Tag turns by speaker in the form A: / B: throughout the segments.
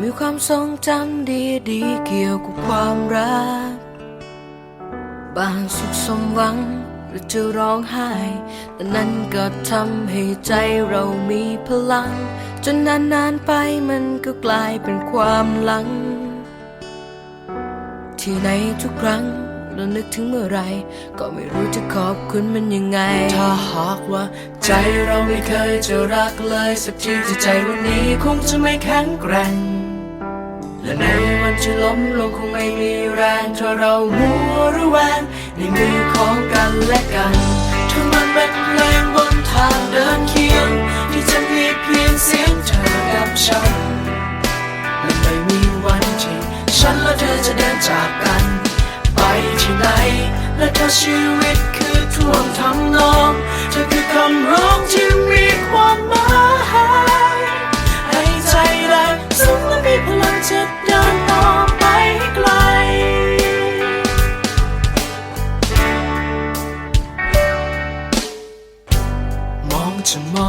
A: มีความทรงจำดีๆเกี่ยวกับความรัก บางสุขสมหวังหรือจะร้องไห้ แต่นั้นก็ทำให้ใจเรามีพลัง จนนานๆไปมันก็กลายเป็นความหลัง ที่ในทุกครั้งเรานึกถึงเมื่อไร ก็ไม่รู้จะขอบคุณมันยังไง ถ้าหากว่า ใจเราไม่เคยจะรักเลย สักทีที่ใจวันนี้คงจะไม่แข็งแกร่ง และในวันที่ล้มลงคงไม่มีแรงถ้าเรามัวระแวงในมือของกันและกันถ้ามันเป็นเพลงบนทางเดินเคียง ที่จะมีเพียงเสียงเธอกับฉันและไม่มีวันที่ฉันและเธอจะเดินจากกัน ไปที่ไหนและถ้าชีวิตคือทั่ว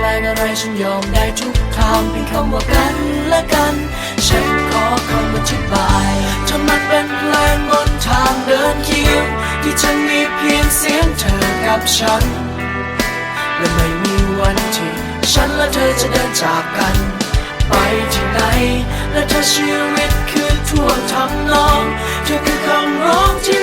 A: แรงอะไรฉันยอมได้ทุกทางเพียงคำว่ากันและกัน ฉันขอคำอธิบายถ้ามันเป็นเพลงบนทางเดินเคียงที่จะมีเพียงเสียงเธอกับฉัน และไม่มีวันที่ฉันและเธอจะเดินจากกัน ไปที่ไหน และถ้าชีวิตคือท่วงทำนองเธอคือคำร้องที่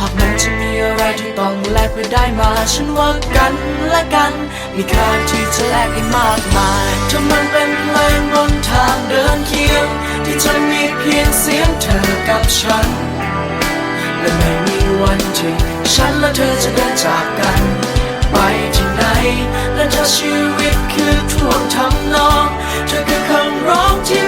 A: หากมันจะมีอะไรที่ต้องแลกไปได้มา ฉันว่ากันและกัน มีค่าที่จะแลกให้มากมายถ้ามันเป็นเพลงบนทางเดินเคียง ที่จะมีเพียงเสียงเธอกับฉัน และไม่มีวันที่ฉันและเธอจะเดินจากกัน ไปที่ไหน และถ้าชีวิตคือท่วงทำนอง เธอคือคำร้องที่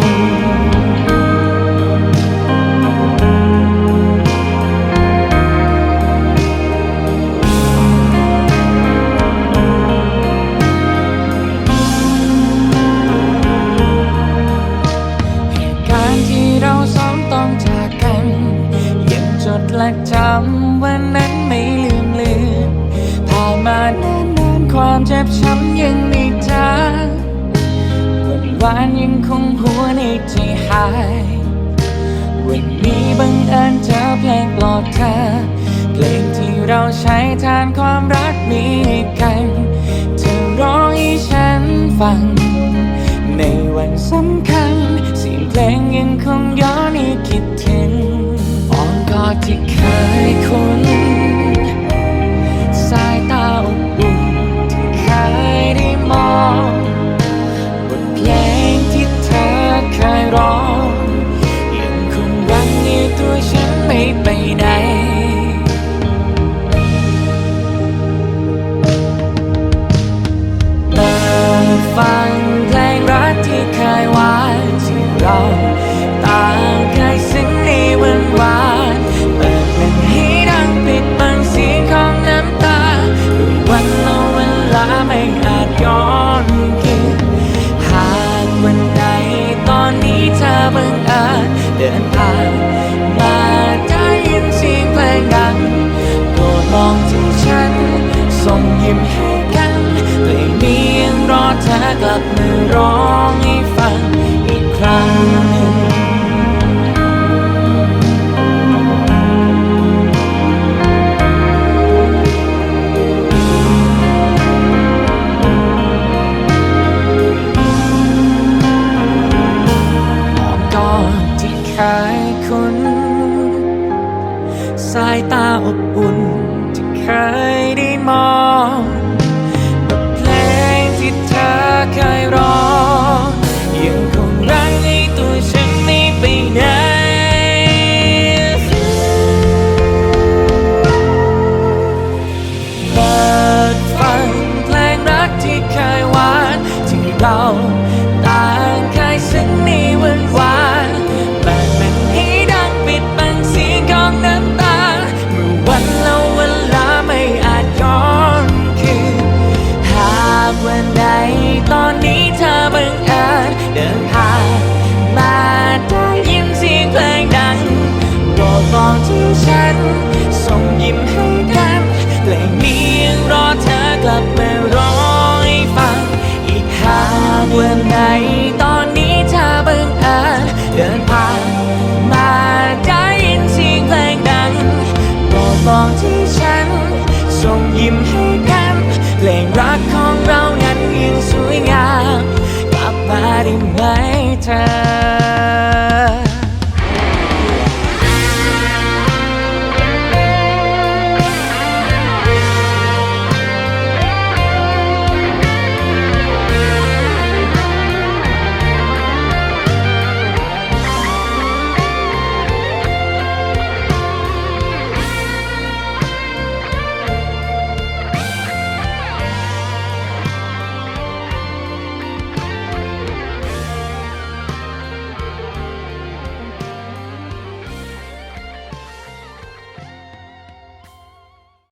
B: วันนี้บังเอิญเจอเพลงปลอดเธอ เพลงที่เราใช้แทนความรักมีกันเธอร้องให้ฉันฟัง ในวันสำคัญเสียงเพลงยังคงย้อนให้คิดถึงอ้อนกอดที่เคย สายตาอบอุ่นที่เคยได้มองบทเพลงที่เธอเคยร้อง ไงต่อ